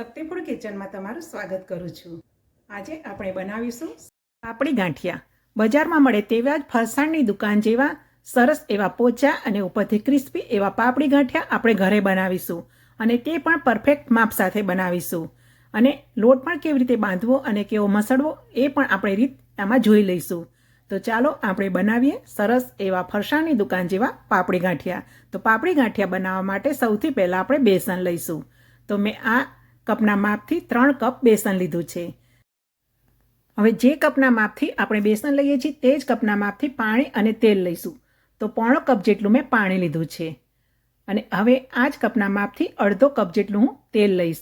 શક્તિફૂડ કિચનમાં તમારું સ્વાગત કરું છું. આજે આપણે બનાવીશું પાપડી ગાંઠિયા. બજારમાં મળે તેવા જ ફરસાણની દુકાન જેવા સરસ એવા પોચા અને ઉપરથી ક્રિસ્પી એવા પાપડી ગાંઠિયા આપણે ઘરે બનાવીશું અને તે પણ પરફેક્ટ માપ સાથે બનાવીશું. અને લોટ પણ કેવી રીતે બાંધવો અને કેવો મસળવો એ પણ આપણે રીત આમાં જોઈ લઈશું. તો ચાલો આપણે બનાવીએ સરસ એવા ફરસાણની દુકાન જેવા પાપડી ગાંઠિયા. તો પાપડી ગાંઠિયા બનાવવા માટે સૌથી પહેલાં આપણે બેસન લઈશું. તો મેં આ કપના માપથી ત્રણ કપ બેસન લીધું છે. હવે જે કપના માપથી આપણે બેસન લઈએ છીએ તે જ કપના માપથી પાણી અને તેલ લઈશું. તો પોણો કપ જેટલું મેં પાણી લીધું છે. અને હવે આ જ કપના માપથી અડધો કપ જેટલું હું તેલ લઈશ.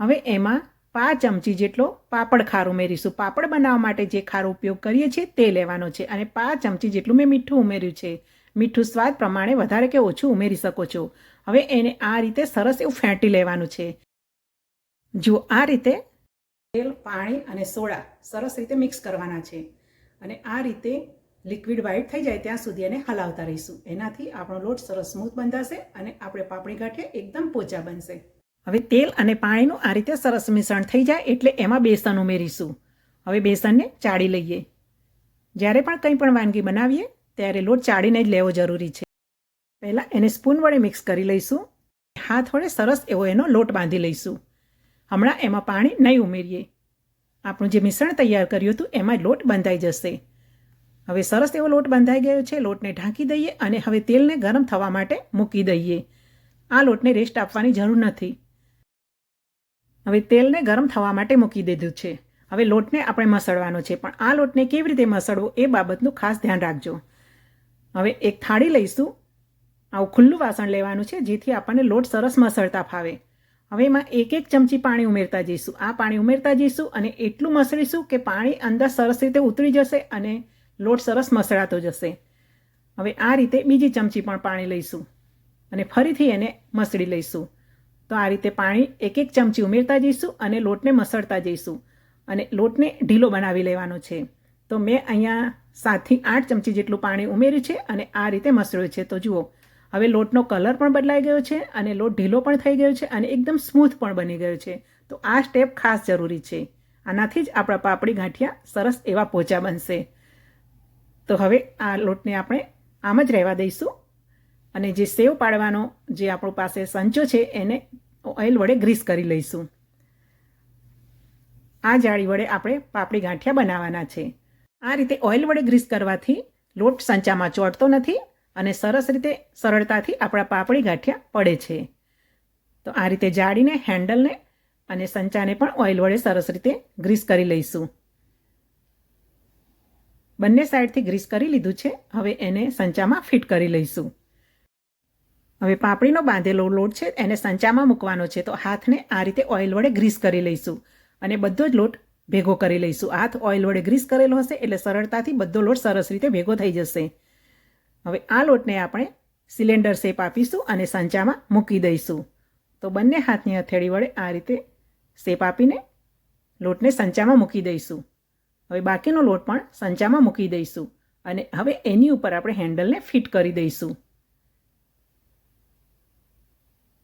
હવે એમાં પાંચ ચમચી જેટલો પાપડ ખાર ઉમેરીશું. પાપડ બનાવવા માટે જે ખારો ઉપયોગ કરીએ છીએ તે લેવાનો છે. અને પાંચ ચમચી જેટલું મેં મીઠું ઉમેર્યું છે. મીઠું સ્વાદ પ્રમાણે વધારે કે ઓછું ઉમેરી શકો છો. હવે એને આ રીતે સરસ એવું ફેંટી લેવાનું છે. જો આ રીતે તેલ, પાણી અને સોડા સરસ રીતે મિક્સ કરવાના છે અને આ રીતે લિક્વિડ વ્હાઈટ થઈ જાય ત્યાં સુધી એને હલાવતા રહીશું. એનાથી આપણો લોટ સરસ સ્મૂથ બંધાશે અને આપણે પાપડી ગાંઠે એકદમ પોચા બનશે. હવે તેલ અને પાણીનું આ રીતે સરસ મિશ્રણ થઈ જાય એટલે એમાં બેસન ઉમેરીશું. હવે બેસનને ચાળી લઈએ. જ્યારે પણ કંઈ પણ વાનગી બનાવીએ, ત્યારે લોટ ચાળીને જ લેવો જરૂરી છે. પહેલાં એને સ્પૂન વડે મિક્સ કરી લઈશું. હાથ વડે સરસ એવો એનો લોટ બાંધી લઈશું. હમણાં એમાં પાણી નહીં ઉમેરીએ. આપણું જે મિશ્રણ તૈયાર કર્યું હતું એમાં લોટ બંધાઈ જશે. હવે સરસ એવો લોટ બંધાઈ ગયો છે, લોટને ઢાંકી દઈએ અને હવે તેલને ગરમ થવા માટે મૂકી દઈએ. આ લોટને રેસ્ટ આપવાની જરૂર નથી. હવે તેલને ગરમ થવા માટે મૂકી દીધું છે. હવે લોટને આપણે મસળવાનો છે, પણ આ લોટને કેવી રીતે મસળવો એ બાબતનું ખાસ ધ્યાન રાખજો. હવે એક થાળી લઈશું. આવું ખુલ્લું વાસણ લેવાનું છે, જેથી આપણને લોટ સરસ મસળતા ફાવે. હવે એમાં એક એક ચમચી પાણી ઉમેરતા જઈશું. આ પાણી ઉમેરતા જઈશું અને એટલું મસળીશું કે પાણી અંદર સરસ રીતે ઉતરી જશે અને લોટ સરસ મસળાતો જશે. હવે આ રીતે બીજી ચમચી પણ પાણી લઈશું અને ફરીથી એને મસળી લઈશું. તો આ રીતે પાણી એક એક ચમચી ઉમેરતા જઈશું અને લોટને મસળતા જઈશું. અને લોટને ઢીલો બનાવી લેવાનો છે. તો મેં અહીંયા સાતથી આઠ ચમચી જેટલું પાણી ઉમેર્યું છે અને આ રીતે મસળ્યું છે. તો જુઓ હવે લોટનો કલર પણ બદલાઈ ગયો છે અને લોટ ઢીલો પણ થઈ ગયો છે અને એકદમ સ્મૂથ પણ બની ગયો છે. તો આ સ્ટેપ ખાસ જરૂરી છે. આનાથી જ આપણા પાપડી ગાંઠિયા સરસ એવા પોચા બનશે. તો હવે આ લોટને આપણે આમ જ રહેવા દઈશું. અને જે સેવ પાડવાનો જે આપણો પાસે સંચો છે એને ઓઇલ વડે ગ્રીસ કરી લઈશું. આ જાળી વડે આપણે પાપડી ગાંઠિયા બનાવવાના છે. આ રીતે ઓઇલ વડે ગ્રીસ કરવાથી લોટ સંચામાં ચોટતો નથી અને સરસ રીતે સરળતાથી આપણા પાપડી ગાંઠિયા પડે છે. તો આ રીતે જાળીને હેન્ડલને અને સંચાને પણ ઓઇલ વડે સરસ રીતે ગ્રીસ કરી લઈશું. બંને સાઈડથી ગ્રીસ કરી લીધું છે. હવે એને સંચામાં ફિટ કરી લઈશું. હવે પાપડીનો બાંધેલો લોટ છે, એને સંચામાં મૂકવાનો છે. તો હાથને આ રીતે ઓઇલ વડે ગ્રીસ કરી લઈશું અને બધો જ લોટ ભેગો કરી લઈશું. હાથ ઓઇલ વડે ગ્રીસ કરેલો હશે એટલે સરળતાથી બધો લોટ સરસ રીતે ભેગો થઈ જશે. હવે આ લોટને આપણે સિલિન્ડર શેપ આપીશું અને સંચામાં મૂકી દઈશું. તો બંને હાથની હથેળી વડે આ રીતે શેપ આપીને લોટને સંચામાં મૂકી દઈશું. હવે બાકીનો લોટ પણ સંચામાં મૂકી દઈશું અને હવે એની ઉપર આપણે હેન્ડલને ફિટ કરી દઈશું.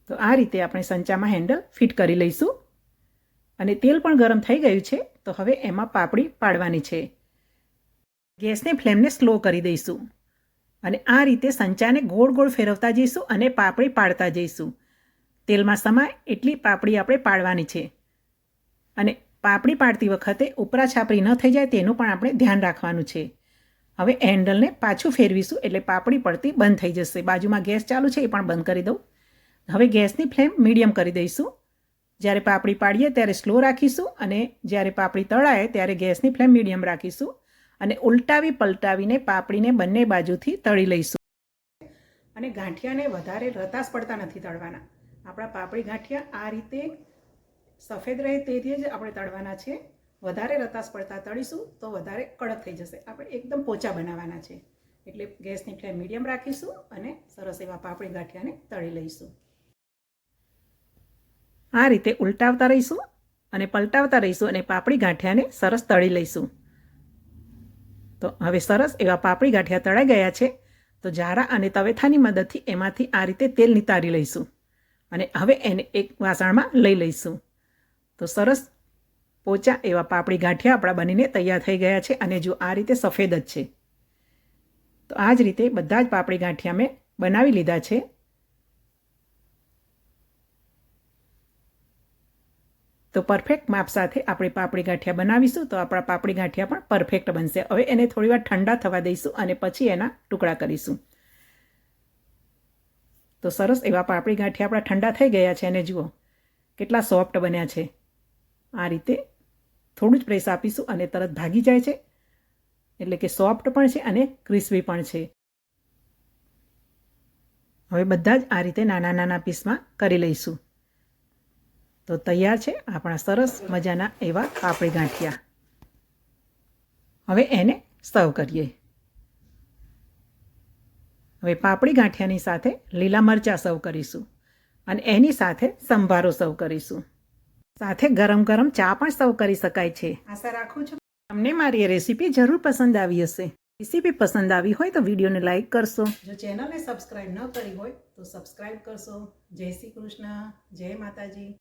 તો આ રીતે આપણે સંચામાં હેન્ડલ ફિટ કરી લઈશું. અને તેલ પણ ગરમ થઈ ગયું છે, તો હવે એમાં પાપડી પાડવાની છે. ગેસની ફ્લેમને સ્લો કરી દઈશું. અને આ રીતે સંચાને ગોળ ગોળ ફેરવતા જઈશું અને પાપડી પાડતા જઈશું. તેલમાં સમાય એટલી પાપડી આપણે પાડવાની છે. અને પાપડી પાડતી વખતે ઉપરા છાપરી ન થઈ જાય તેનું પણ આપણે ધ્યાન રાખવાનું છે. હવે હેન્ડલને પાછું ફેરવીશું એટલે પાપડી પડતી બંધ થઈ જશે. બાજુમાં ગેસ ચાલુ છે એ પણ બંધ કરી દઉં. હવે ગેસની ફ્લેમ મીડિયમ કરી દઈશું. જ્યારે પાપડી પાડીએ ત્યારે સ્લો રાખીશું અને જ્યારે પાપડી તળાય ત્યારે ગેસની ફ્લેમ મીડિયમ રાખીશું. અને ઉલટાવી પલટાવીને પાપડીને બંને બાજુથી તળી લઈશું. અને ગાંઠિયાને વધારે રતાસ પડતા નથી તળવાના. આપણા પાપડી ગાંઠિયા આ રીતે સફેદ રહે તેથી જ આપણે તળવાના છે. વધારે રતાસ પડતા તળીશું તો વધારે કડક થઈ જશે. આપણે એકદમ પોચા બનાવવાના છે. એટલે ગેસની ફ્લેમ મીડિયમ રાખીશું અને સરસ એવા પાપડી ગાંઠિયાને તળી લઈશું. આ રીતે ઉલટાવતા રહીશું અને પલટાવતા રહીશું અને પાપડી ગાંઠિયાને સરસ તળી લઈશું. તો હવે સરસ એવા પાપડી ગાંઠિયા તળાઈ ગયા છે. તો જારા અને તવેથાની મદદથી એમાંથી આ રીતે તેલ નિતારી લઈશું અને હવે એને એક વાસણમાં લઈ લઈશું. તો સરસ પોચા એવા પાપડી ગાંઠિયા આપણા બનીને તૈયાર થઈ ગયા છે અને જો આ રીતે સફેદ જ છે. તો આ જ રીતે બધા જ પાપડી ગાંઠિયા મેં બનાવી લીધા છે. તો પરફેક્ટ માપ સાથે આપણે પાપડી ગાંઠિયા બનાવીશું તો આપણા પાપડી ગાંઠિયા પણ પરફેક્ટ બનશે. હવે એને થોડી વાર ઠંડા થવા દઈશું અને પછી એના ટુકડા કરીશું. તો સરસ એવા પાપડી ગાંઠિયા આપણા ઠંડા થઈ ગયા છે અને જુઓ, કેટલા સોફ્ટ બન્યા છે. આ રીતે થોડું જ પ્રેસ આપીશું અને તરત ભાગી જાય છે. એટલે કે સોફ્ટ પણ છે અને ક્રિસ્પી પણ છે. હવે બધા જ આ રીતે નાના નાના પીસમાં કરી લઈશું. તો તૈયાર છે આપણા સરસ મજાના એવા પાપડી ગાંઠિયા. હવે એને સર્વ કરીએ. હવે પાપડી ગાંઠિયાની સાથે લીલા મરચાં સર્વ કરીશું અને એની સાથે સંભારો સર્વ કરીશું. સાથે ગરમ ગરમ ચા પણ સર્વ કરી શકાય છે. આશા રાખું છું તમને મારી રેસીપી જરૂર પસંદ આવી હશે. રેસીપી પસંદ આવી હોય તો વિડીયોને લાઇક કરશો. જો ચેનલને સબસ્ક્રાઇબ ન કરી હોય તો સબસ્ક્રાઇબ કરશો. જય શ્રી કૃષ્ણ. જય માતાજી.